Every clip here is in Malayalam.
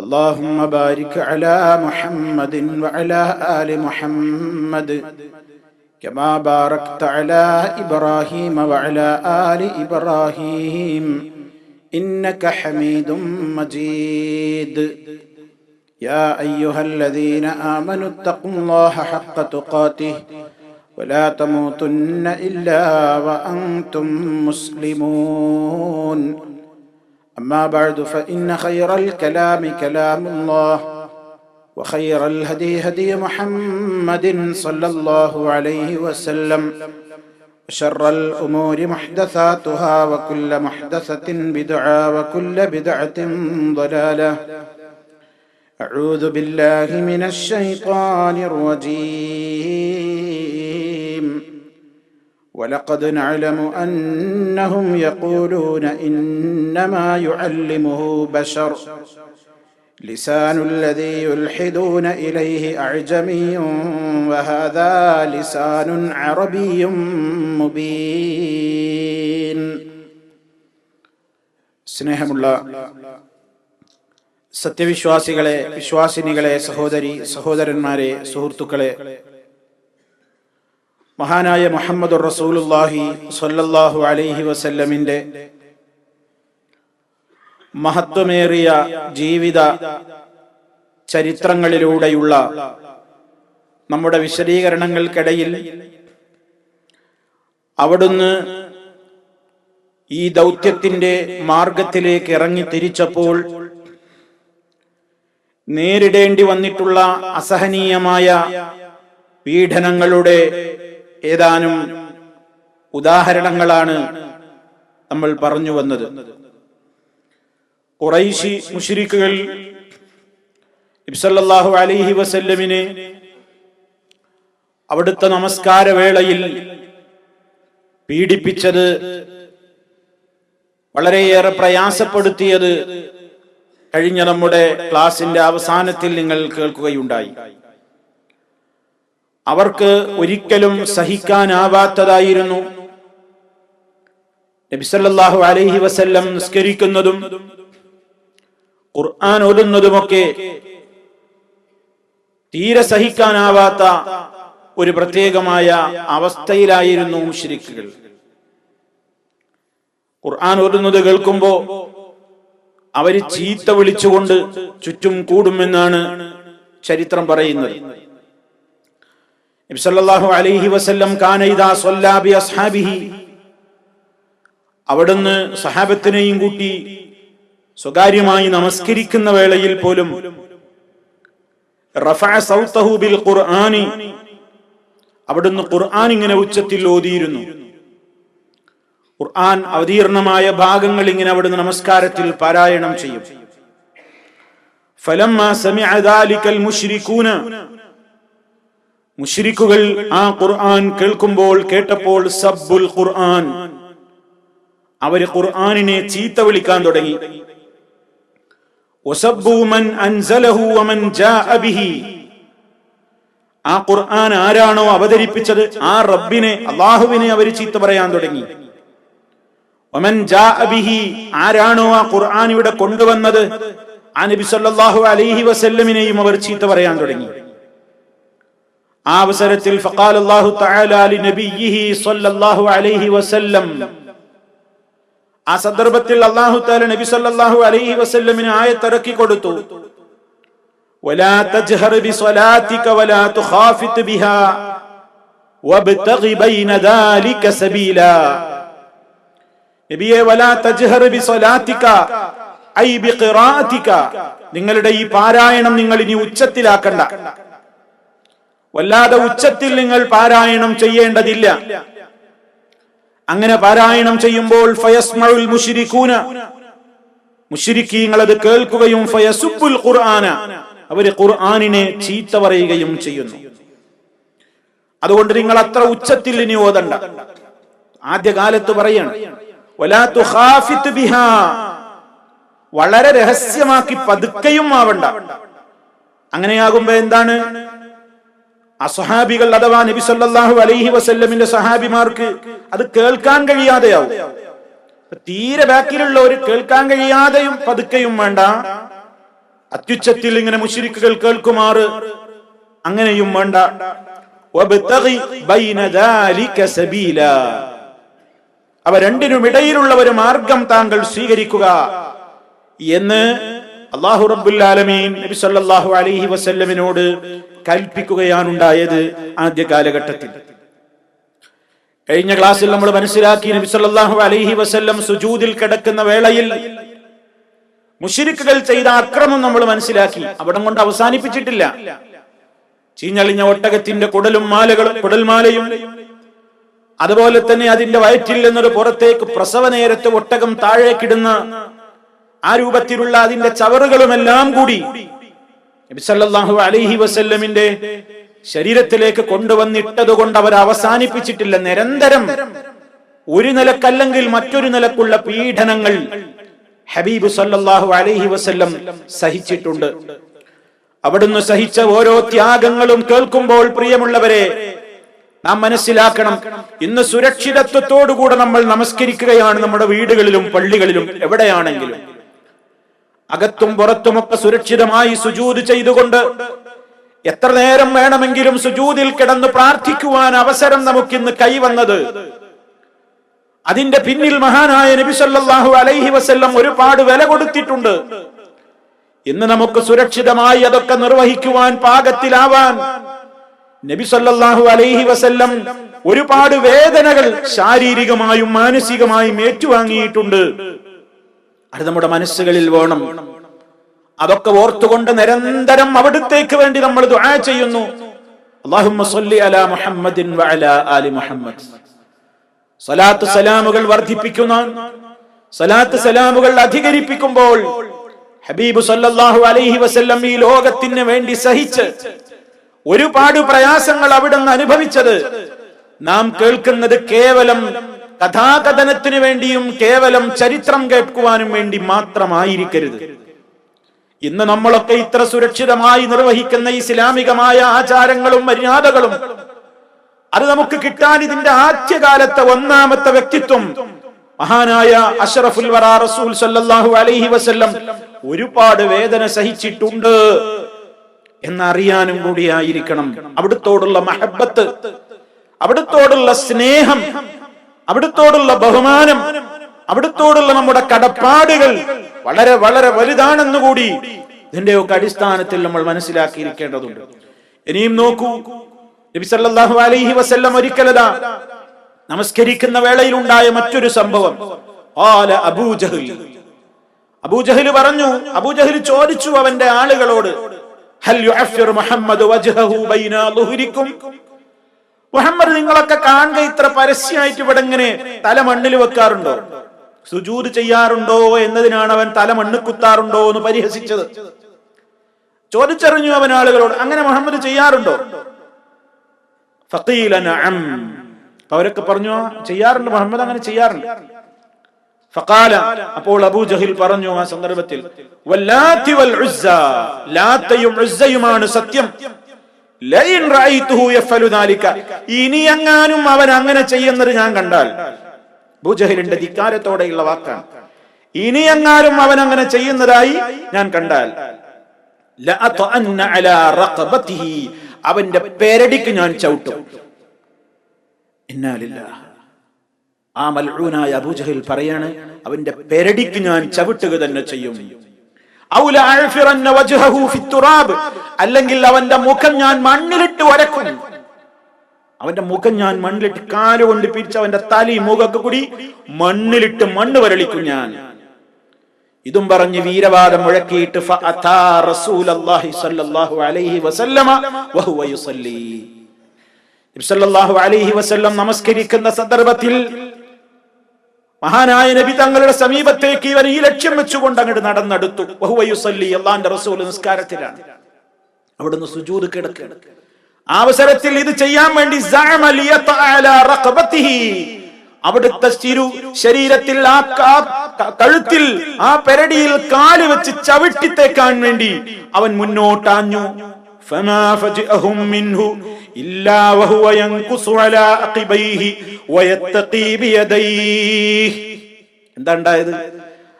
اللهم بارك على محمد وعلى آل محمد كما باركت على إبراهيم وعلى آل إبراهيم إنك حميد مجيد يا أيها الذين آمنوا اتقوا الله حق تقاته ولا تموتن إلا وأنتم مسلمون أما بعد فإن خير الكلام كلام الله وخير الهدي هدي محمد صلى الله عليه وسلم وشر الأمور محدثاتها وكل محدثة بدعة وكل بدعة ضلالة. أعوذ بالله من الشيطان الرجيم. ولقد نعلم انهم يقولون انما يعلمه بشر لسان الذي يلحدون اليه اعجمي وهذا لسان عربي مبين സ്നേഹമുള്ള സത്യവിശ്വാസികളെ വിശ്വാസിനികളെ സഹോദരി സഹോദരന്മാരെ സുഹൃത്തുക്കളെ മഹാനായ മുഹമ്മദ് റസൂലുല്ലാഹി സ്വല്ലല്ലാഹു അലൈഹി വസല്ലമിന്റെ മഹത്വമേറിയ ജീവിത ചരിത്രങ്ങളിലൂടെയുള്ള നമ്മുടെ വിശദീകരണങ്ങൾക്കിടയിൽ അവിടുന്ന് ഈ ദൗത്യത്തിന്റെ മാർഗത്തിലേക്ക് ഇറങ്ങി തിരിച്ചപ്പോൾ നേരിടേണ്ടി വന്നിട്ടുള്ള അസഹനീയമായ പീഡനങ്ങളുടെ ഏതാനും ഉദാഹരണങ്ങളാണ് നമ്മൾ പറഞ്ഞു വന്നത്. കുറൈശി മുഷിരിക്കുകൾ ഇബ്സല്ലാഹു അലൈഹി വസല്ലമിനെ അവിടുത്തെ നമസ്കാര വേളയിൽ പീഡിപ്പിച്ചത് വളരെയേറെ പ്രയാസപ്പെടുത്തിയത് കഴിഞ്ഞ നമ്മുടെ ക്ലാസിന്റെ അവസാനത്തിൽ നിങ്ങൾ കേൾക്കുകയുണ്ടായി. അവർക്ക് ഒരിക്കലും സഹിക്കാനാവാത്തതായിരുന്നു. നബിസല്ലാഹു അലൈഹി വസല്ലം നിസ്കരിക്കുന്നതും ഖുർആൻ ഓതുന്നതുമൊക്കെ തീരെ സഹിക്കാനാവാത്ത ഒരു പ്രത്യേകമായ അവസ്ഥയിലായിരുന്നു മുശ്രിക്കുകൾ. ഖുർആൻ ഓതുന്നത് കേൾക്കുമ്പോ അവർ ചീത്ത വിളിച്ചുകൊണ്ട് ചുറ്റും കൂടുമെന്നാണ് ചരിത്രം പറയുന്നത്. അലൈഹി വസല്ലം അസ്ഹാബിഹി. അവിടുന്ന് സഹാബത്തിനെയും കൂട്ടി സ്വകാര്യമായി നമസ്കരിക്കുന്ന വേളയിൽ പോലും ബിൽ ഖുർആനി അവിടുന്ന് ഖുർആൻ ഇങ്ങനെ ഉച്ചത്തിൽ ഓതിയിരുന്നു. ഖുർആൻ അവതീർണമായ ഭാഗങ്ങൾ ഇങ്ങനെ അവിടുന്ന് നമസ്കാരത്തിൽ പാരായണം ചെയ്യും. ഫലം മുഷിരിക്കുകൾ ആ ഖുർആൻ കേൾക്കുമ്പോൾ കേട്ടപ്പോൾ സബ്ബുൽ ഖുർആൻ. അവർ ഖുർആനിനെ ചീത്ത വിളിക്കാൻ തുടങ്ങി. ആ ഖുർആൻ ആരാണോ അവതരിപ്പിച്ചത്? ആ റബ്ബിനെ അള്ളാഹുവിനെ അവർ ചീത്ത പറയാൻ തുടങ്ങി. ഒമൻ ആരാണോ ആ ഖുർആൻ ഇവിടെ കൊണ്ടുവന്നത്? ആ നബി സല്ലല്ലാഹു അലൈഹി വസല്ലമിനെയും അവർ ചീത്ത പറയാൻ തുടങ്ങി. ആ അവസരത്തിൽ ഫഖാൽ അല്ലാഹു തആല ലി നബിയിഹി സ്വല്ലല്ലാഹു അലൈഹി വസല്ലം ആ സന്ദർഭത്തിൽ അല്ലാഹു തആല നബി സ്വല്ലല്ലാഹു അലൈഹി വസല്ലമിന് ആയത്ത് ഇറക്കി കൊടുത്തു ولا تجهر بصلاتك ولا تخافت بها وابتغ بين ذلك سبيلا നബിയെ വലാ തജ്ഹർ ബിസ്വലാത്തിക ഐ ബിഖിറാഅതിക നിങ്ങളുടെ ഈ പാരായണം നിങ്ങൾ ഇനി ഉച്ചത്തിലാക്കണ്ട വല്ലാതെ ഉച്ചത്തിൽ നിങ്ങൾ പാരായണം ചെയ്യേണ്ടതില്ല. അങ്ങനെ പാരായണം ചെയ്യുമ്പോൾ അത് കേൾക്കുകയും ഫയസുബുൽ ഖുർആന. അവർ ഖുർആാനിനെ ചീത്ത പറയുകയും ചെയ്യുന്നു. അതുകൊണ്ട് നിങ്ങൾ അത്ര ഉച്ചത്തിൽ ഇനി ഓതണ്ട. ആദ്യകാലത്ത് പറയണം. വളരെ രഹസ്യമാക്കി പതുക്കെയും ആവണ്ട. അങ്ങനെയാകുമ്പോ എന്താണ്? അസഹാബികൾ അഥവാ നബി സല്ലാഹു അലൈഹി വസല്ലമിന്റെ സഹാബിമാർക്ക് അത് കേൾക്കാൻ കഴിയാതെയാവും. തീരെ ബാക്കിലുള്ള ഒരു കേൾക്കാൻ കഴിയാതെയും പതുക്കെയും വേണ്ട. അത്യുച്ചത്തിൽ ഇങ്ങനെ മുഷിരിക്കുകൾ കേൾക്കുമാറ് അങ്ങനെയും വേണ്ട. അവ രണ്ടിനും ഇടയിലുള്ള ഒരു മാർഗം താങ്കൾ സ്വീകരിക്കുക എന്ന് അള്ളാഹു റബുല്ലാലമീൻ നബി സല്ലല്ലാഹു അലൈഹി വസല്ലമിനോട് കൽപ്പിക്കുകയാണ് ഉണ്ടായത് ആദ്യ കാലഘട്ടത്തിൽ. കഴിഞ്ഞ ക്ലാസ്സിൽ നമ്മൾ മനസ്സിലാക്കി നബി സല്ലല്ലാഹു അലൈഹി വസല്ലം സുജൂദിൽ കിടക്കുന്ന വേളയിൽ മുഷിരിക്കുകൾ ചെയ്ത അക്രമം നമ്മൾ മനസ്സിലാക്കി. അവിടം കൊണ്ട് അവസാനിപ്പിച്ചിട്ടില്ല. ചീഞ്ഞളിഞ്ഞ ഒട്ടകത്തിന്റെ കുടലും മാലകളും കുടൽമാലയും അതുപോലെ തന്നെ അതിന്റെ വയറ്റിൽ നിന്നൊരു പുറത്തേക്ക് പ്രസവ നേരത്ത് ഒട്ടകം താഴേക്കിടുന്ന ആ രൂപത്തിലുള്ള അതിന്റെ ചവറുകളുമെല്ലാം കൂടി നബി സല്ലല്ലാഹു അലൈഹി വസല്ലമിന്റെ ശരീരത്തിലേക്ക് കൊണ്ടുവന്നിട്ടത് കൊണ്ട് അവർ അവസാനിപ്പിച്ചിട്ടില്ല. നിരന്തരം ഒരു നിലക്കല്ലെങ്കിൽ മറ്റൊരു നിലക്കുള്ള പീഡനങ്ങൾ ഹബീബ് സല്ലാഹു അലൈഹി വസല്ലം സഹിച്ചിട്ടുണ്ട്. അവിടുന്ന് സഹിച്ച ഓരോ ത്യാഗങ്ങളും കേൾക്കുമ്പോൾ പ്രിയമുള്ളവരെ നാം മനസ്സിലാക്കണം ഇന്ന് സുരക്ഷിതത്വത്തോടുകൂടെ നമ്മൾ നമസ്കരിക്കുകയാണ് നമ്മുടെ വീടുകളിലും പള്ളികളിലും എവിടെയാണെങ്കിലും. അകത്തും പുറത്തുമൊക്കെ സുരക്ഷിതമായി സുജൂത് ചെയ്തുകൊണ്ട് എത്ര നേരം വേണമെങ്കിലും സുജൂതിൽ കിടന്ന് പ്രാർത്ഥിക്കുവാൻ അവസരം നമുക്കിന്ന് കൈവന്നത്. അതിന്റെ പിന്നിൽ മഹാനായ നബി സല്ലല്ലാഹു അലൈഹി വസല്ലം ഒരുപാട് വില കൊടുത്തിട്ടുണ്ട്. ഇന്ന് നമുക്ക് സുരക്ഷിതമായി അതൊക്കെ നിർവഹിക്കുവാൻ പാകത്തിലാവാൻ നബി സല്ലല്ലാഹു അലൈഹി വസല്ലം ഒരുപാട് വേദനകൾ ശാരീരികമായും മാനസികമായും ഏറ്റുവാങ്ങിയിട്ടുണ്ട്. അത് നമ്മുടെ മനസ്സുകളിൽ വേണം. അതൊക്കെ ഓർത്തുകൊണ്ട് നിരന്തരം അവിടുത്തേക്ക് വേണ്ടി നമ്മൾ ദുആ ചെയ്യുന്നു. സലാത്ത് സലാമുകൾ വർദ്ധിപ്പിക്കുന്ന സലാത്ത് സലാമുകൾ അധികരിപ്പിക്കുമ്പോൾ ഹബീബ് സല്ലല്ലാഹു അലൈഹി വസല്ലം ഈ ലോകത്തിന് വേണ്ടി സഹിച്ച് ഒരുപാട് പ്രയാസങ്ങൾ അവിടുന്ന് അനുഭവിച്ചത് നാം കേൾക്കുന്നത് കേവലം കഥാകഥനത്തിന് വേണ്ടിയും കേവലം ചരിത്രം കേൾക്കുവാനും വേണ്ടി മാത്രമായിരിക്കരുത്. ഇന്ന് നമ്മളൊക്കെ ഇത്ര സുരക്ഷിതമായി നിർവഹിക്കുന്ന ഇസ്ലാമികമായ ആചാരങ്ങളും മര്യാദകളും അത് നമുക്ക് കിട്ടാൻ ഇതിന്റെ ആദ്യകാലത്തെ ഒന്നാമത്തെ വ്യക്തിത്വം മഹാനായ അഷറഫുൽ വറ റസൂൽ സല്ലല്ലാഹു അലൈഹി വസല്ലം ഒരുപാട് വേദന സഹിച്ചിട്ടുണ്ട് എന്നറിയാനും കൂടിയായിരിക്കണം. അവിടുത്തോടുള്ള മഹബത്ത് അവിടുത്തോടുള്ള സ്നേഹം അവിടുത്തോടുള്ള ബഹുമാനം അവിടുത്തോടുള്ള നമ്മുടെ കടപ്പാടുകൾ വളരെ വളരെ വലുതാണെന്ന് കൂടി ഇതിന്റെ ഒക്കെ അടിസ്ഥാനത്തിൽ നമ്മൾ മനസ്സിലാക്കിയിരിക്കേണ്ടതുണ്ട്. ഇനിയും നോക്കൂ നബി സല്ലല്ലാഹു അലൈഹി വസല്ലം ഒരിക്കലതാ നമസ്കരിക്കുന്ന വേളയിൽ ഉണ്ടായ മറ്റൊരു സംഭവം. ആല അബൂജഹൽ അബൂജഹൽ പറഞ്ഞു അബൂജഹൽ ചോദിച്ചു അവന്റെ ആളുകളോട് ഹൽ മുഹമ്മദ് വജ്ഹഹു ബൈന ളുഹുരിക്കും മുഹമ്മദ് നിങ്ങളൊക്കെ കാണുക ഇത്ര പരസ്യമായിട്ട് ഇവിടെ ഇങ്ങനെ തല മണ്ണിൽ വെക്കാറുണ്ടോ? സുജൂത് ചെയ്യാറുണ്ടോ എന്നതിനാണ് അവൻ തല മണ്ണ് കുത്താറുണ്ടോ എന്ന് പരിഹസിച്ചത്. ചോദിച്ചറിഞ്ഞു അവൻ ആളുകളോട് അങ്ങനെ മുഹമ്മദ് ചെയ്യാറുണ്ടോ? അവരൊക്കെ പറഞ്ഞു ചെയ്യാറുണ്ട് മുഹമ്മദ് അങ്ങനെ ചെയ്യാറുണ്ട് ഫഖാല. അപ്പോൾ അബൂ ജഹിൽ പറഞ്ഞു ആ സന്ദർഭത്തിൽ വല്ലാത്തി വൽ ലാത്തയും സത്യം. ഇനി എങ്ങാനും അവൻ അങ്ങനെ ചെയ്യുന്നത് ഞാൻ കണ്ടാൽ. ഭൂജഹലിന്റെ ധിക്കാരത്തോടെയുള്ള വാക്കാണ്. ഇനി എങ്ങാനും അവൻ അങ്ങനെ ചെയ്യുന്നതായി ഞാൻ കണ്ടാൽ. അവന്റെ പേരടിക്ക് ഞാൻ ചവിട്ടും. ആ മൽഊനായ അബൂജഹൽ പറയാണ് അവന്റെ പേരടിക്ക് ഞാൻ ചവിട്ടുക തന്നെ ചെയ്യും. അല്ലെങ്കിൽ അവന്റെ മുഖം ഞാൻ മണ്ണിലിട്ട് വരക്കും. അവന്റെ മുഖം ഞാൻ മണ്ണിലിട്ട് കാലുകൊണ്ട് പിരിച്ച് അവന്റെ തലയും മുഖമൊക്കെ കൂടി മണ്ണിലിട്ട് മണ്ണ് വരളിക്കും ഞാൻ. ഇതും പറഞ്ഞ് വീരവാദം മുഴക്കിയിട്ട് നമസ്കരിക്കുന്ന റസൂലല്ലാഹി മഹാനായ നബി തങ്ങളുടെ സമീപത്തേക്ക് ഇവൻ ഈ ലക്ഷ്യം വെച്ചുകൊണ്ട് അങ്ങോട്ട് നടന്നെടുത്തു. ബഹുവയുസല്ലി അള്ളാന്റെ റസൂൽ നിസ്കാരത്തിലാണ്. അവിടുന്ന് സുജൂത് കിടക്കുകയാണ് അവസരത്തിൽ ഇത് ചെയ്യാൻ വേണ്ടി അവിടുത്തെ ചിരു ശരീരത്തിൽ ആ കഴുത്തിൽ ആ പെരടിയിൽ കാൽ വെച്ച് ചവിട്ടിത്തേക്കാൻ വേണ്ടി അവൻ മുന്നോട്ടാഞ്ഞു. فما فجأهم منه إلا وهو ينقص على عقبيه ويتقي بيديه എന്താ ഉണ്ടായത്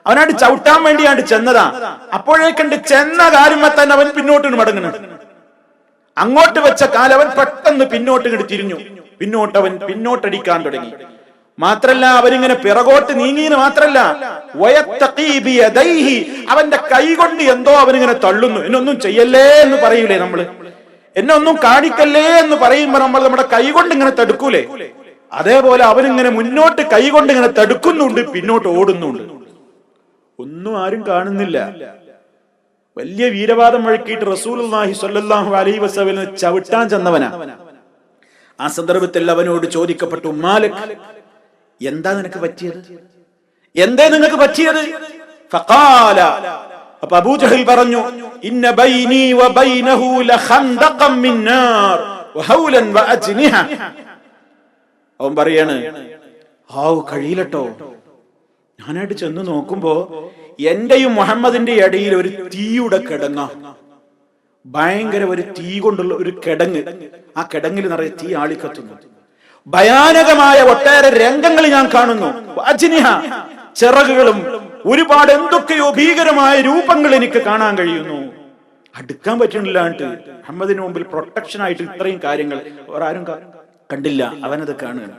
അവനായിട്ട് ചവിട്ടാൻ വേണ്ടിയാണ്ട് ചെന്നതാ അപ്പോഴേക്കണ്ട് ചെന്ന കാര്യമ തന്നെ അവൻ പിന്നോട്ട് മടങ്ങുന്നു അങ്ങോട്ട് വെച്ച കാലവൻ പെട്ടെന്ന് പിന്നോട്ട് ഇങ്ങോട്ട് തിരിഞ്ഞു പിന്നോട്ട് അവൻ പിന്നോട്ടടിക്കാൻ തുടങ്ങി മാത്രല്ല അവരിങ്ങനെ പിറകോട്ട് നീങ്ങിന് മാത്രല്ല. അവന്റെ കൈ കൊണ്ട് എന്തോ അവനിങ്ങനെ തള്ളുന്നു. എന്നൊന്നും ചെയ്യല്ലേ എന്ന് പറയൂലേ നമ്മൾ. എന്നെ ഒന്നും കാണിക്കല്ലേ എന്ന് പറയുമ്പോ നമ്മൾ നമ്മുടെ കൈ കൊണ്ട് ഇങ്ങനെ തടുക്കൂലേ. അതേപോലെ അവനിങ്ങനെ മുന്നോട്ട് കൈ കൊണ്ട് ഇങ്ങനെ തടുക്കുന്നുണ്ട് പിന്നോട്ട് ഓടുന്നുണ്ട്. ഒന്നും ആരും കാണുന്നില്ല. വലിയ വീരവാദം റസൂലുള്ളാഹി സ്വല്ലല്ലാഹു അലൈഹി വസല്ലം ചവിട്ടാൻ ചെന്നവനാ. ആ സന്ദർഭത്തിൽ അവനോട് ചോദിക്കപ്പെട്ടു മാലിക് എന്താ നിനക്ക് പറ്റിയത്? എന്തേ നിനക്ക് പറ്റിയത്? ഫഖാല. അപ്പൊ അബൂജഹൽ പറഞ്ഞു ഇന്ന വ ബൈനഹു അവൻ പറയാണ് ആവ് കഴിയില്ലട്ടോ. ഞാനായിട്ട് ചെന്ന് നോക്കുമ്പോ എന്റെയും മുഹമ്മദിന്റെ ഇടയിൽ ഒരു തീയുടെ കിടങ്ങ ഭയങ്കര ഒരു തീ കൊണ്ടുള്ള ഒരു കിടങ്ങ്. ആ കിടങ്ങിൽ നിറയെ തീ ആളിക്കത്തുന്നു. ഭയാനകമായ ഒട്ടേറെ രംഗങ്ങൾ ഞാൻ കാണുന്നു വാജിനിഹ, ചിറകുകളും ഒരുപാട് എന്തൊക്കെയോ ഭീകരമായ രൂപങ്ങൾ എനിക്ക് കാണാൻ കഴിയുന്നു അടുക്കാൻ പറ്റുന്നില്ലാണ്ട് മുഹമ്മദിന് മുമ്പിൽ പ്രൊട്ടക്ഷൻ ആയിട്ട് ഇത്രയും കാര്യങ്ങൾ വേറെ ആരും കാ- കണ്ടില്ല അവനത് കാണുകയാണ്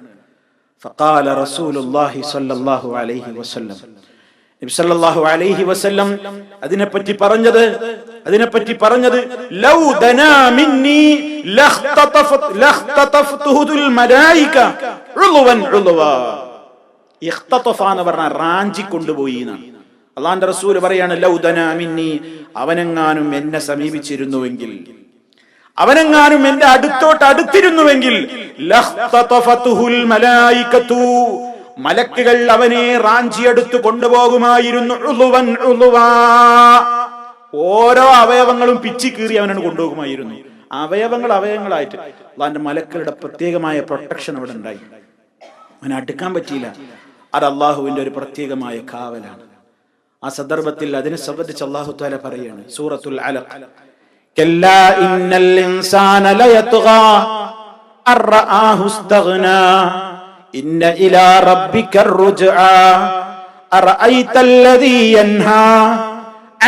فقال رسول الله صلى الله عليه وسلم നബി സല്ലല്ലാഹു അലൈഹി വസല്ലം അതിനെപ്പറ്റി പറഞ്ഞത് അതിനെപ്പറ്റി പറഞ്ഞത് ലൗ ദനാ മിന്നി ലഖ്തതഫത് മലായിക ഉളുവൻ ഉളുവാ ഇഖ്തതഫ എന്ന് പറഞ്ഞാൽ റാഞ്ചി കൊണ്ടുപോയി എന്നാണ്. അള്ളാന്റെ റസൂൽ പറയാണ് ലൗ ദനാ മിന്നി അവനെങ്ങാനും എന്നെ സമീപിച്ചിരുന്നുവെങ്കിൽ അവനെങ്ങാനും എന്റെ അടുത്തോട്ട് അടുത്തിരുന്നുവെങ്കിൽ ലഖ്തതഫതുഹുൽ മലായികതു മലക്കുകൾ അവനെ റാഞ്ചിയെടുത്തു കൊണ്ടുപോകുമായിരുന്നു. ഉളുവൻ ഉളുവാ. ഓരോ അവയവങ്ങളും പിച്ചി കീറി അവനാണ് കൊണ്ടുപോകുമായിരുന്നു. അവയവങ്ങൾ അവയവങ്ങളായിട്ട് അള്ളാന്റെ മലക്കളുടെ പ്രത്യേകമായ പ്രൊട്ടക്ഷൻ അവിടെ ഉണ്ടായി. അവനെ അടുക്കാൻ പറ്റിയില്ല. അത് അള്ളാഹുവിന്റെ ഒരു പ്രത്യേകമായ കാവലാണ്. ആ സന്ദർഭത്തിൽ അതിനെ സംബന്ധിച്ച് അള്ളാഹു താല പറയാണ് സൂറത്തുൽ ഇന്നൽ ഇൻസാന ഇന്ന ഇലാ റബ്ബിക റുജ്ആ അറഅയ്ത യൻഹാ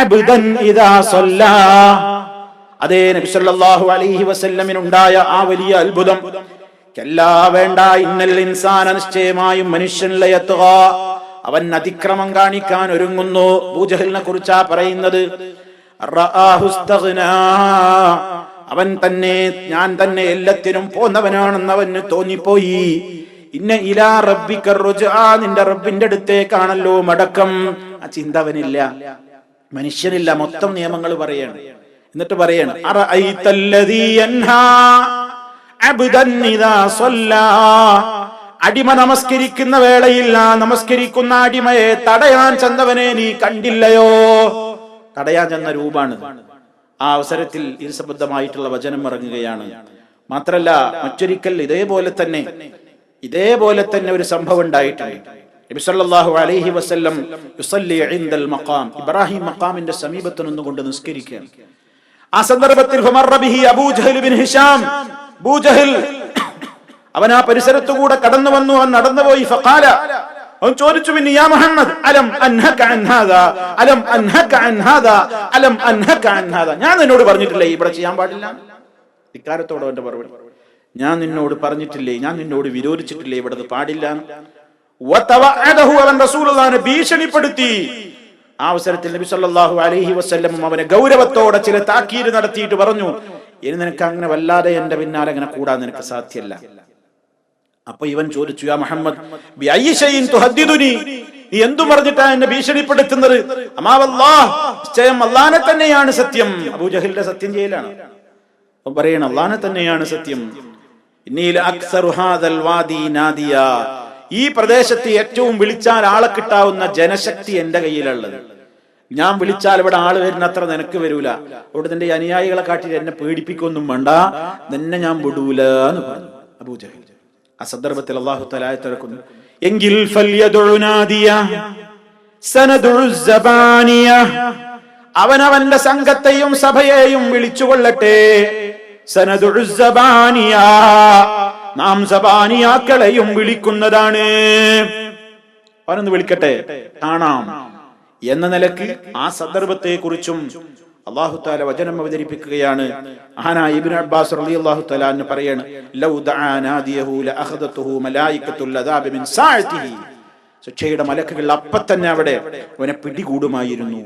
അബ്ദൻ ഇദാ സല്ലാ. അതേ നബി സല്ലല്ലാഹു അലൈഹി വസല്ലമിനുണ്ടായ ആ വലിയ അത്ഭുതം. എല്ലാ വേണ്ട ഇന്നൽ ഇൻസാന നിശ്ചയമായും മനുഷ്യൻ ലയത്തുക. അവൻ അതിക്രമം കാണിക്കാൻ ഒരുങ്ങുന്നു. ഭൂജഹലിനെ കുറിച്ചാ പറയുന്നത് അവൻ തന്നെ ഞാൻ തന്നെ എല്ലാത്തിനും പോന്നവനാണെന്ന് അവന് തോന്നിപ്പോയി. ഇന്ന ഇലാ റബ്ബിക്കർ നിന്റെ റബ്ബിന്റെ അടുത്തേക്കാണല്ലോ മടക്കം. ആ ചിന്തവനില്ല മനുഷ്യനില്ല മൊത്തം നിയമങ്ങൾ പറയാണ്. എന്നിട്ട് പറയാണ് അടിമ നമസ്കരിക്കുന്ന വേളയിൽ ആ നമസ്കരിക്കുന്ന അടിമയെ തടയാൻ ചെന്നവനെ നീ കണ്ടില്ലയോ? തടയാൻ ചെന്ന രൂപാണ് ആ അവസരത്തിൽ ഇത് സംബന്ധമായിട്ടുള്ള വചനം ഇറങ്ങുകയാണ്. മാത്രല്ല മറ്റൊരിക്കൽ ഇതേപോലെ തന്നെ ഇതേപോലെ തന്നെ ഒരു സംഭവം ഉണ്ടായിട്ടുണ്ട്. നബി സല്ലല്ലാഹു അലൈഹി വസല്ലം യുസല്ലി ഇൻദൽ മഖാം. ഇബ്രാഹിം മഖാമിന്റെ സമീപത്ത് നിന്നുകൊണ്ട് നിസ്കരിക്കുകയാണ്. ആ സന്ദർഭത്തിൽ ഫമറ ബിഹി Abu Jahl bin Hisham Abu Jahl അവൻ ആ പരിസരത്തു കൂടെ കടന്നു വന്നു അവൻ നടന്നുപോയി. ഫഖാല അവൻ ചോദിച്ചു പിന്നെ യാ മുഹമ്മദ് അലം അൻഹക അൻ ഹാദാ അലം അൻഹക അൻ ഹാദാ അലം അൻഹക അൻ ഹാദാ. ഞാൻ നിന്നോട് പറഞ്ഞിട്ടില്ലേ ഇവിടെ ചെയ്യാൻ പാടില്ല? ഇക്കാരത്തോടെ അവന്റെ മറുപടി. ഞാൻ നിന്നോട് പറഞ്ഞിട്ടില്ലേ ഞാൻ നിന്നോട് വിരോധിച്ചിട്ടില്ലേ ഇവിടെ പാടില്ല ഭീഷണിപ്പെടുത്തി. ആ അവസരത്തിൽ നബി സല്ലല്ലാഹു അലൈഹി വസല്ലം അവനെ ഗൗരവത്തോടെ ചില താക്കീര് നടത്തിയിട്ട് പറഞ്ഞു ഇനി നിനക്ക് അങ്ങനെ വല്ലാതെ എന്റെ പിന്നാലെ അങ്ങനെ കൂടാൻ നിനക്ക് സാധ്യല്ല. അപ്പൊ ഇവൻ ചോദിച്ചു ആ മുഹമ്മദ് നീ എന്തു പറഞ്ഞിട്ടാ എന്നെ ഭീഷണിപ്പെടുത്തുന്നത്? അമാവല്ലാഹ് അള്ളാനെ തന്നെയാണ് സത്യം. അബൂജഹലിന്റെ സത്യം ചെയ്യലാണ് അപ്പൊ പറയണം അള്ളാനെ തന്നെയാണ് സത്യം. ഈ പ്രദേശത്ത് ഏറ്റവും വിളിച്ചാൽ ആളെ കിട്ടാവുന്ന ജനശക്തി എന്റെ കയ്യിലുള്ളത്. ഞാൻ വിളിച്ചാൽ ഇവിടെ ആൾ വരുന്നത്ര നിനക്ക് വരൂല. അവിടെ നിന്റെ അനുയായികളെ കാട്ടി എന്നെ പേടിപ്പിക്കൊന്നും വേണ്ട. നിന്നെ ഞാൻ വിടൂല എന്ന് പറഞ്ഞു. അബൂജഹൽ. ആ സന്ദർഭത്തിൽ അള്ളാഹു തലായ തിരക്കുന്നു എങ്കിൽ. അവനവന്റെ സംഘത്തെയും സഭയെയും വിളിച്ചുകൊള്ളട്ടെ. നാം സബാനിയാക്കളെയും വിളിക്കുന്നതാണ്. അവനൊന്ന് വിളിക്കട്ടെ? കാണാം. എന്ന നിലയ്ക്ക് ആ സന്ദർഭത്തെ കുറിച്ചും അള്ളാഹു വചനം അവതരിപ്പിക്കുകയാണ്. ആന ഇബ്നു അബ്ബാസ് തആല എന്ന് പറയാണ് ലൗ ദആനാദിയഹു ലഅഖദതുഹു മലായികത്തുൽ അദാബ് മിൻ സാഅതിഹി ശിക്ഷയുടെ മലക്കുകൾ അപ്പ തന്നെ അവിടെ അവനെ പിടികൂടുമായിരുന്നു.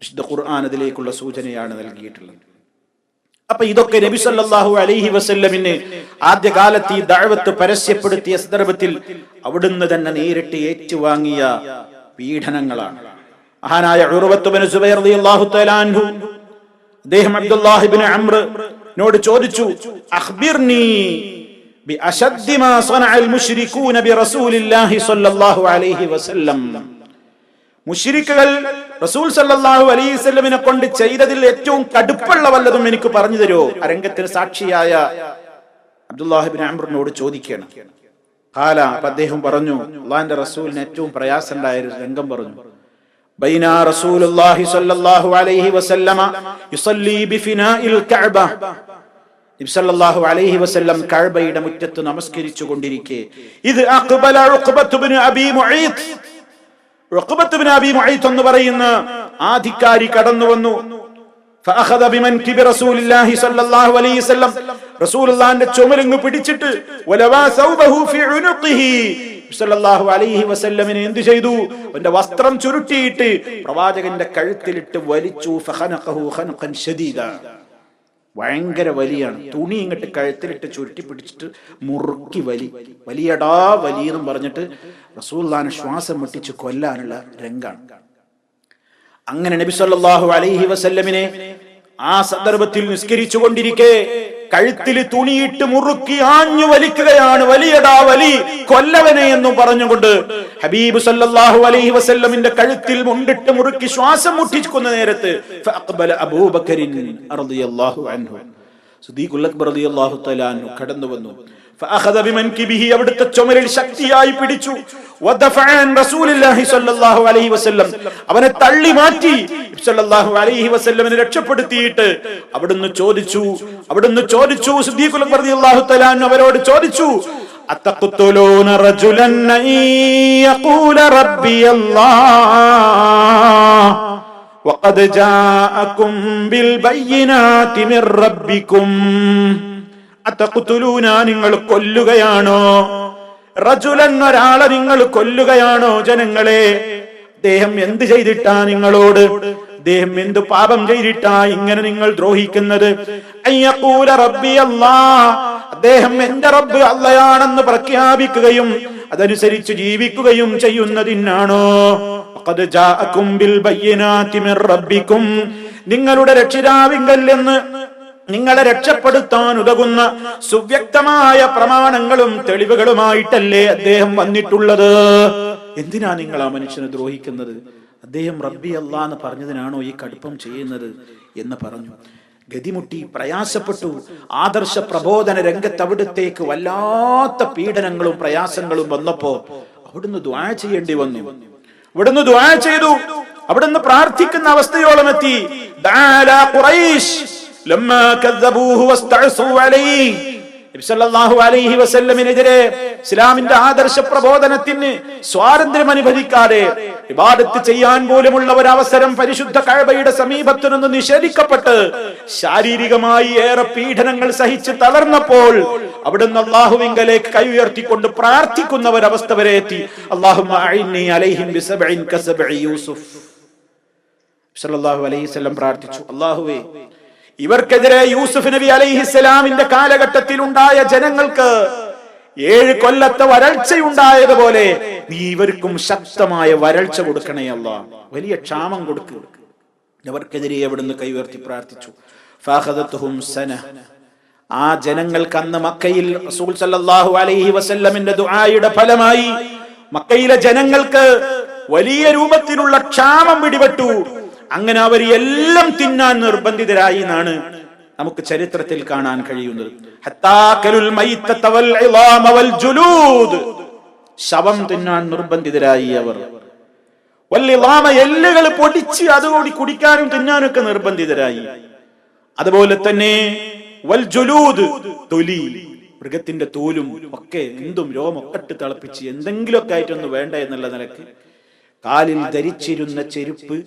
വിശുദ്ധ ഖുർആൻ അതിലേക്കുള്ള സൂചനയാണ് നൽകിയിട്ടുള്ളത്. അപ്പൊ ഇതൊക്കെ നബി സല്ലാഹു അലൈഹി വസല്ലമിന് ആദ്യകാലത്ത് ഈ ദഅവത്ത് പരസ്യപ്പെടുത്തിയ സന്ദർഭത്തിൽ അവിടുന്ന് തന്നെ നേരിട്ട് ഏറ്റുവാങ്ങിയ പീഡനങ്ങളാണ്. മഹാനായ അദ്ദേഹം അബ്ദുല്ലാഹ് ഇബ്നു അംർ നോട് ചോദിച്ചു അഖ്ബിർനി മാ സനഅൽ ബിറസൂലില്ലാഹി സ്വല്ലല്ലാഹു അലൈഹി വസല്ലം. മുഷിരിക്കുകൾ റസൂൽ സല്ലാഹു അലൈസ്മിനെ കൊണ്ട് ചെയ്തതിൽ ഏറ്റവും കടുപ്പുള്ള വല്ലതും എനിക്ക് പറഞ്ഞു തരുമോ? അരംഗത്തിന് സാക്ഷിയായ അബ്ദുല്ലാഹിബിൻ അമ്രിനോട് ചോദിക്കണം ഹാല അദ്ദേഹം പറഞ്ഞു അള്ളാന്റെ റസൂലിന് ഏറ്റവും പ്രയാസമുണ്ടായ ഒരു രംഗം പറഞ്ഞു. അലൈഹി വസല്ലം കഅബയുടെ മുറ്റത്ത് നമസ്കരിച്ചു കൊണ്ടിരിക്കെ ഇത് ഇബ്നു അബീ ഉഖബത്ത് ബിൻ അബീ മുഈത്ത് എന്ന് പറയുന്ന ആധികാരി കടന്നു വന്നു ചുമലിങ് പിടിച്ചിട്ട് എന്ത് ചെയ്തു? അവന്റെ വസ്ത്രം ചുരുട്ടിയിട്ട് പ്രവാചകന്റെ കഴുത്തിലിട്ട് വലിച്ചു. ഭയങ്കര വലിയാണ്. തുണി ഇങ്ങോട്ട് കഴുത്തിലിട്ട് ചുരുട്ടി പിടിച്ചിട്ട് മുറുക്കി വലി. വലിയടാ വലിയെന്നും പറഞ്ഞിട്ട് റസൂല്ലാനെ ശ്വാസം മുട്ടിച്ച് കൊല്ലാനുള്ള രംഗാണ്. അങ്ങനെ നബി സല്ലല്ലാഹു അലൈഹി വസല്ലമിനെ ആ സന്ദർഭത്തിൽ നിസ്കരിച്ചു കൊണ്ടിരിക്കെ കഴുത്തിൽ തുണിയിട്ട് മുറുക്കി ആഞ്ഞു വലിക്കുകയാണ് വലിയടാ വലി. കൊല്ലവനെ എന്നും പറഞ്ഞുകൊണ്ട് ഹബീബ് സല്ലല്ലാഹു അലൈഹി വസ്ല്ലമിന്റെ കഴുത്തിൽ മുണ്ടിട്ട് മുറുക്കി ശ്വാസം മുട്ടിക്കുന്ന നേരത്ത് അബൂബക്കരിൻ റളിയല്ലാഹു അൻഹു. സുദീഖുൽ അക്ബർ തആല കടന്നു വന്നു അവിടുത്തെ ചുമരിൽ ശക്തിയായി പിടിച്ചു. അവനെ തള്ളി മാറ്റി രക്ഷപ്പെടുത്തിയിട്ട് അവിടുന്ന് ചോദിച്ചു. അവിടുന്ന് ചോദിച്ചു. അവരോട് ചോദിച്ചു. റജുലൻ യഖൂല വഖദ് ജാഅകും ബിൽ ബയ്യിനാതി മിർ റബ്ബിക്കും നിങ്ങൾ കൊല്ലുകയാണോ? റജുലൻ ഒരാളെ നിങ്ങൾ കൊല്ലുകയാണോ ജനങ്ങളെ? അദ്ദേഹം എന്ത് ചെയ്തിട്ടാ നിങ്ങളോട്? അദ്ദേഹം എന്ത് പാപം ചെയ്തിട്ടാ ഇങ്ങനെ നിങ്ങൾ ദ്രോഹിക്കുന്നത്? അയ്യപ്പൂല റബ്ബി അദ്ദേഹം എന്റെ റബ്ബ് അല്ലയാണെന്ന് പ്രഖ്യാപിക്കുകയും അതനുസരിച്ച് ജീവിക്കുകയും ചെയ്യുന്നതിനാണോ? നിങ്ങളുടെ രക്ഷിതാവിങ്കൽ എന്ന് നിങ്ങളെ രക്ഷപ്പെടുത്താൻ ഉതകുന്ന സുവ്യക്തമായ പ്രമാണങ്ങളും തെളിവുകളുമായിട്ടല്ലേ അദ്ദേഹം വന്നിട്ടുള്ളത്? എന്തിനാ നിങ്ങൾ ആ മനുഷ്യനെ ദ്രോഹിക്കുന്നത്? അദ്ദേഹം റബ്ബി അല്ല എന്ന് പറഞ്ഞതിനാണോ ഈ കടുപ്പം ചെയ്യുന്നത് എന്ന് പറഞ്ഞു. ഗതിമുട്ടി പ്രയാസപ്പെട്ടു. ആദർശ പ്രബോധന രംഗത്ത് അവിടുത്തേക്ക് വല്ലാത്ത പീഡനങ്ങളും പ്രയാസങ്ങളും വന്നപ്പോ അവിടുന്ന് ദ്വാ ചെയ്യേണ്ടി വന്നു. അവിടുന്ന് ദ്വാ ചെയ്തു. അവിടുന്ന് പ്രാർത്ഥിക്കുന്ന അവസ്ഥയോളം എത്തി. ഇസ്ലാമിന്റെ ആദർശ പ്രബോധനത്തിന് സ്വാതന്ത്ര്യം അനുവദിക്കാതെ വിവാദത്ത് ചെയ്യാൻ പോലുമുള്ള അവസരം പരിശുദ്ധ കഴബയുടെ സമീപത്തു നിന്ന് നിഷേധിക്കപ്പെട്ട് ശാരീരികമായി ഏറെ പീഡനങ്ങൾ സഹിച്ച് തളർന്നപ്പോൾ അവിടുന്ന് അള്ളാഹുവിങ്കലേക്ക് കൈ ഉയർത്തിക്കൊണ്ട് പ്രാർത്ഥിക്കുന്ന ഒരവസ്ഥ വരെ എത്തി. അള്ളാഹു അലൈഹിം പ്രാർത്ഥിച്ചു. അള്ളാഹുവേ ഇവർക്കെതിരെ യൂസുഫ് നബി അലൈഹിസ്സലാമിന്റെ കാലഘട്ടത്തിൽ ഉണ്ടായ ജനങ്ങൾക്ക് ഏഴ് കൊല്ലത്തെ വരൾച്ചയുണ്ടായതുപോലെ നീ ഇവർക്കും ശക്തമായ വരൾച്ച കൊടുക്കണേ അല്ല. വലിയ ക്ഷാമം കൊടുക്കുക ഇവർക്കെതിരെ എവിടുന്ന് കൈവർത്തി പ്രാർത്ഥിച്ചു. ആ ജനങ്ങൾക്ക് അന്ന് മക്കയിൽ റസൂൽ സല്ലല്ലാഹു അലൈഹി വസല്ലമിന്റെ ദുആയുടെ ഫലമായി മക്കയിലെ ജനങ്ങൾക്ക് വലിയ രൂപത്തിലുള്ള ക്ഷാമം പിടിപെട്ടു. അങ്ങനെ അവർ എല്ലാം തിന്നാൻ നിർബന്ധിതരായി എന്നാണ് നമുക്ക് ചരിത്രത്തിൽ കാണാൻ കഴിയുന്നത്. ശവം തിന്നാൻ നിർബന്ധിതരായി അവർ. വല്ലിളാമ എല്ലുകൾ പൊടിച്ച് അതുകൂടി കുടിക്കാനും തിന്നാനും ഒക്കെ നിർബന്ധിതരായി. അതുപോലെ തന്നെ വൽ തൊലി മൃഗത്തിന്റെ തോലും ഒക്കെ എന്തും രോമൊക്കെ തിളപ്പിച്ച് എന്തെങ്കിലുമൊക്കെ ആയിട്ടൊന്നും വേണ്ട എന്നുള്ള നിലയ്ക്ക് കാലിൽ ധരിച്ചിരുന്ന ചെരുപ്പ്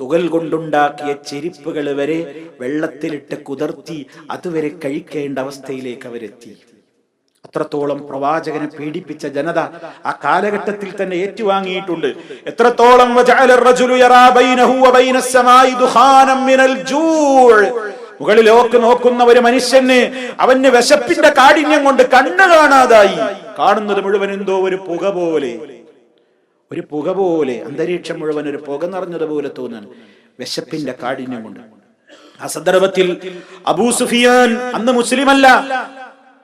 തുകൽ കൊണ്ടുണ്ടാക്കിയ ചെരിപ്പുകൾ വരെ വെള്ളത്തിലിട്ട് കുതിർത്തി അതുവരെ കഴിക്കേണ്ട അവസ്ഥയിലേക്ക് അവരെത്തി. അത്രത്തോളം പ്രവാചകനെ പീഡിപ്പിച്ച ജനത ആ കാലഘട്ടത്തിൽ തന്നെ ഏറ്റുവാങ്ങിയിട്ടുണ്ട്. എത്രത്തോളം മുകളിലേക്ക് നോക്കുന്ന ഒരു മനുഷ്യന് അവന് വിശപ്പിന്റെ കാഠിന്യം കൊണ്ട് കണ്ണു കാണാതായി. കാണുന്നത് മുഴുവൻ എന്തോ ഒരു പുക പോലെ. ഒരു പുക പോലെ അന്തരീക്ഷം മുഴുവൻ ഒരു പുക നിറഞ്ഞതുപോലെ തോന്നാൻ വിശപ്പിന്റെ കാഠിന്യമുണ്ട്. ആ സന്ദർഭത്തിൽ അബൂ സുഫിയാൻ അന്ന് മുസ്ലിമല്ല.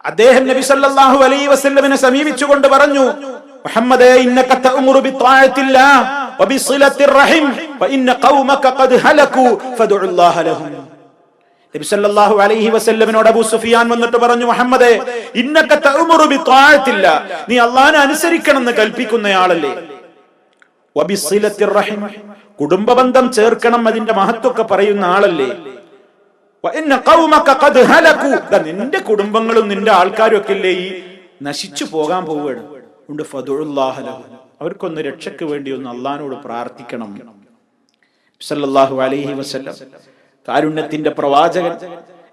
അദ്ദേഹം നബി സല്ലല്ലാഹു അലൈഹി വസല്ലമിനെ സമീപിച്ചുകൊണ്ട് പറഞ്ഞു മുഹമ്മദേ ഇന്നക തഅമുറു വബി വബിസിലത്തിർ റഹിം ഫഇന്ന ഖൗമക ഖദ് ഹലകു ഫദുല്ലാഹ ലഹും. നബി സല്ലല്ലാഹു അലൈഹി വസല്ലമിനോട് അബൂ സുഫിയാൻ വന്നിട്ട് പറഞ്ഞു മുഹമ്മദേ ഇന്നക തഅമുറു ബിത്വാഅത്തില്ലാ നീ അല്ലാഹനെ അനുസരിക്കണം എന്ന് കൽപ്പിക്കുന്നയാളല്ലേ റഹിം. കുടുംബബന്ധം ചേർക്കണം അതിന്റെ മഹത്വമൊക്കെ പറയുന്ന ആളല്ലേ? നിന്റെ കുടുംബങ്ങളും നിന്റെ ആൾക്കാരും ഒക്കെ ഇല്ലേ? ഈ നശിച്ചു പോകാൻ പോവുകയാണ്. ഉണ്ട് അവർക്കൊന്ന് രക്ഷയ്ക്ക് വേണ്ടി ഒന്ന് അള്ളഹാനോട് പ്രാർത്ഥിക്കണം. അലൈഹി വസല്ലം കാരുണ്യത്തിന്റെ പ്രവാചകൻ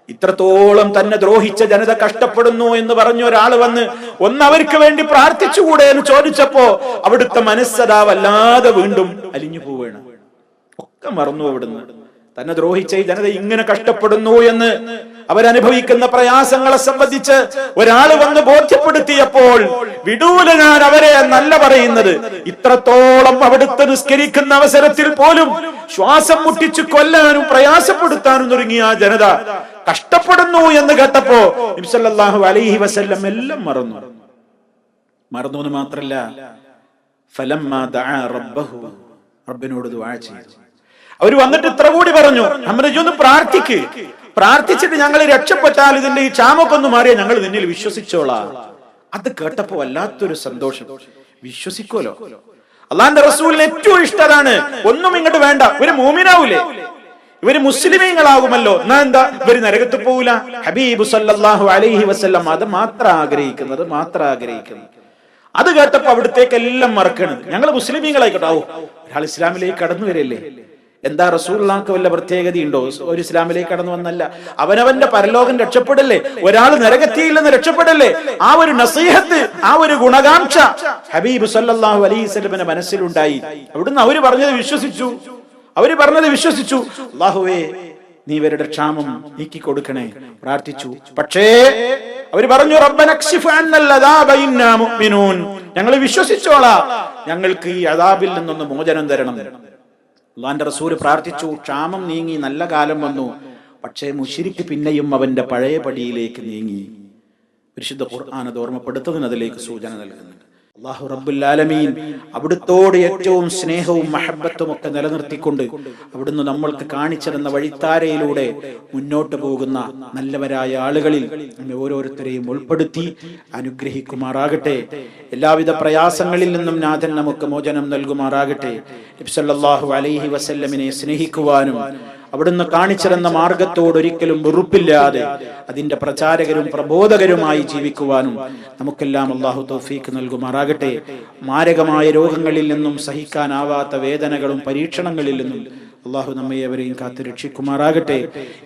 ഇത്രത്തോളം തന്നെ ദ്രോഹിച്ച ജനത കഷ്ടപ്പെടുന്നു എന്ന് പറഞ്ഞ ഒരാൾ വന്ന് ഒന്ന് അവർക്ക് വേണ്ടി പ്രാർത്ഥിച്ചുകൂടെ? എന്ന് ചോദിച്ചപ്പോ അവിടുത്തെ മനസ്സതാ വല്ലാതെ വീണ്ടും അലിഞ്ഞു പോവുകയാണ്. ഒക്കെ മറന്നു അവിടുന്ന്. തന്നെ ദ്രോഹിച്ച ഈ ജനത ഇങ്ങനെ കഷ്ടപ്പെടുന്നു എന്ന് അവരനുഭവിക്കുന്ന പ്രയാസങ്ങളെ സംബന്ധിച്ച് ഒരാൾ വന്ന് ബോധ്യപ്പെടുത്തിയപ്പോൾ വിടൂല ഞാൻ അവരെ നല്ല പറയുന്നത്. ഇത്രത്തോളം അവിടുത്തെ നിസ്കരിക്കുന്ന അവസരത്തിൽ പോലും ശ്വാസം മുട്ടിച്ച് കൊല്ലാനും പ്രയാസപ്പെടുത്താനും തുടങ്ങിയ ആ ജനത കഷ്ടപ്പെടുന്നു എന്ന് കേട്ടപ്പോ നബിസല്ലാഹു അലൈഹി വസല്ലം എല്ലാം മറന്നു. മറന്നു എന്ന് മാത്രല്ല റബ്ബിനോട് ദുആ ചെയ്തു. അവർ വന്നിട്ട് ഇത്ര കൂടി പറഞ്ഞു നമ്മുടെ ഒന്ന് പ്രാർത്ഥിക്ക്. പ്രാർത്ഥിച്ചിട്ട് ഞങ്ങൾ രക്ഷപ്പെട്ടാൽ ഇതിന്റെ ഈ ചാമൊക്കെ ഒന്ന് മാറിയ ഞങ്ങൾ നിന്നിൽ വിശ്വസിച്ചോളാം. അത് കേട്ടപ്പോ വല്ലാത്തൊരു സന്തോഷം. വിശ്വസിക്കോലോ അള്ളാന്റെ റസൂലിന് ഏറ്റവും ഇഷ്ടതാണ് ഒന്നും ഇങ്ങോട്ട് വേണ്ട ഒരു മോമിനാവൂലേ? ഇവർ മുസ്ലിമീങ്ങളാകുമല്ലോ. എന്നാ എന്താ? ഇവർ നരകത്ത് പോകൂല ഹബീബ് സല്ലാഹു അലൈഹി വസല്ലം അത് മാത്രം ആഗ്രഹിക്കുന്നത് മാത്രം ആഗ്രഹിക്കുന്നത് അത് കേട്ടപ്പോ അവിടത്തേക്ക് എല്ലാം മറക്കണം. ഞങ്ങൾ മുസ്ലിമീങ്ങളായിക്കോട്ടെ. ഓ ഒരാൾ ഇസ്ലാമിലേക്ക് കടന്നു വരല്ലേ? എന്താ റസൂള്ളാക്ക് വല്ല പ്രത്യേകതയുണ്ടോ? ഒരു ഇസ്ലാമിലേക്ക് കടന്നു വന്നല്ല. അവനവന്റെ പരലോകം രക്ഷപ്പെടല്ലേ? ഒരാൾ നരകത്തിയില്ലെന്ന് രക്ഷപ്പെടല്ലേ? ആ ഒരു നസീഹത്ത് ആ ഒരു ഗുണകാംക്ഷ ഹബീബ് സല്ലാഹു അലൈഹി സ്വലമിന്റെ മനസ്സിലുണ്ടായി. അവിടുന്ന് അവർ പറഞ്ഞത് വിശ്വസിച്ചു. അവർ പറഞ്ഞത് വിശ്വസിച്ചു. അള്ളാഹുവേ നീ ഇവരുടെ ക്ഷാമം നീക്കി കൊടുക്കണേ പ്രാർത്ഥിച്ചു. പക്ഷേ അവർ പറഞ്ഞു ഞങ്ങൾ വിശ്വസിച്ചോളാ. ഞങ്ങൾക്ക് ഈ അതാബിൽ നിന്നൊന്ന് മോചനം തരണം. അള്ളാന്റെ റസൂൽ പ്രാർത്ഥിച്ചു. ക്ഷാമം നീങ്ങി നല്ല കാലം വന്നു. പക്ഷേ മുഷിരിക്ക് പിന്നെയും അവന്റെ പഴയ പടിയിലേക്ക് നീങ്ങി. പരിശുദ്ധ ഖുർആാനത് ഓർമ്മപ്പെടുത്തതിന് അതിലേക്ക് സൂചന നൽകുന്നുണ്ട്. അള്ളാഹു റബ്ബുല്ലാലമീൻ അവിടുത്തോട് ഏറ്റവും സ്നേഹവും മഹബത്തും ഒക്കെ നിലനിർത്തിക്കൊണ്ട് അവിടുന്ന് നമ്മൾക്ക് കാണിച്ചിരുന്ന വഴിത്താരയിലൂടെ മുന്നോട്ട് പോകുന്ന നല്ലവരായ ആളുകളിൽ നമ്മെ ഓരോരുത്തരെയും ഉൾപ്പെടുത്തി അനുഗ്രഹിക്കുമാറാകട്ടെ. എല്ലാവിധ പ്രയാസങ്ങളിൽ നിന്നും നാഥൻ നമുക്ക് മോചനം നൽകുമാറാകട്ടെ. നബ്സല്ലാഹു അലൈഹി വസല്ലമിനെ സ്നേഹിക്കുവാനും അവിടുന്ന് കാണിച്ചിരുന്ന മാർഗത്തോട് ഒരിക്കലും വെറുപ്പില്ലാതെ അതിന്റെ പ്രചാരകരും പ്രബോധകരുമായി ജീവിക്കുവാനും നമുക്കെല്ലാം അള്ളാഹു തോഫീക്ക് നൽകുമാറാകട്ടെ. മാരകമായ രോഗങ്ങളിൽ നിന്നും സഹിക്കാനാവാത്ത വേദനകളും പരീക്ഷണങ്ങളിൽ നിന്നും അള്ളാഹു നമ്മെ അവരെയും കാത്ത് രക്ഷിക്കുമാറാകട്ടെ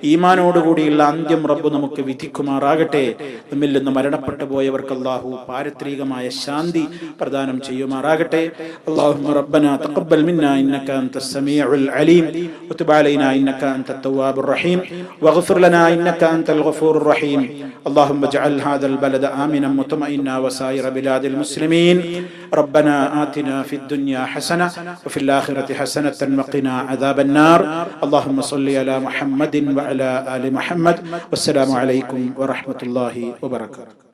ഈമാനോടുകൂടിയുള്ള അന്ത്യം റബ്ബ് നമുക്ക് വിധിക്കുമാറാകട്ടെ നമ്മിൽ നിന്ന് മരണപ്പെട്ടു പോയവർക്ക് അള്ളാഹു പാരത്രികമായ ശാന്തി പ്രദാനം ചെയ്യുമാറാകട്ടെ അള്ളാഹു റബ്ബന തഖബ്ബൽ മിന്നാ ഇന്നക അൻത സമീഉൽ അലീം وتب علينا انك انت التواب الرحيم واغفر لنا انك انت الغفور الرحيم اللهم اجعل هذا البلد امنا مطمئنا وسائر بلاد المسلمين ربنا آتنا في الدنيا حسنة وفي الآخرة حسنة وقنا عذاب النار. اللهم صل على محمد وعلى آل محمد. والسلام عليكم ورحمة الله وبركاته.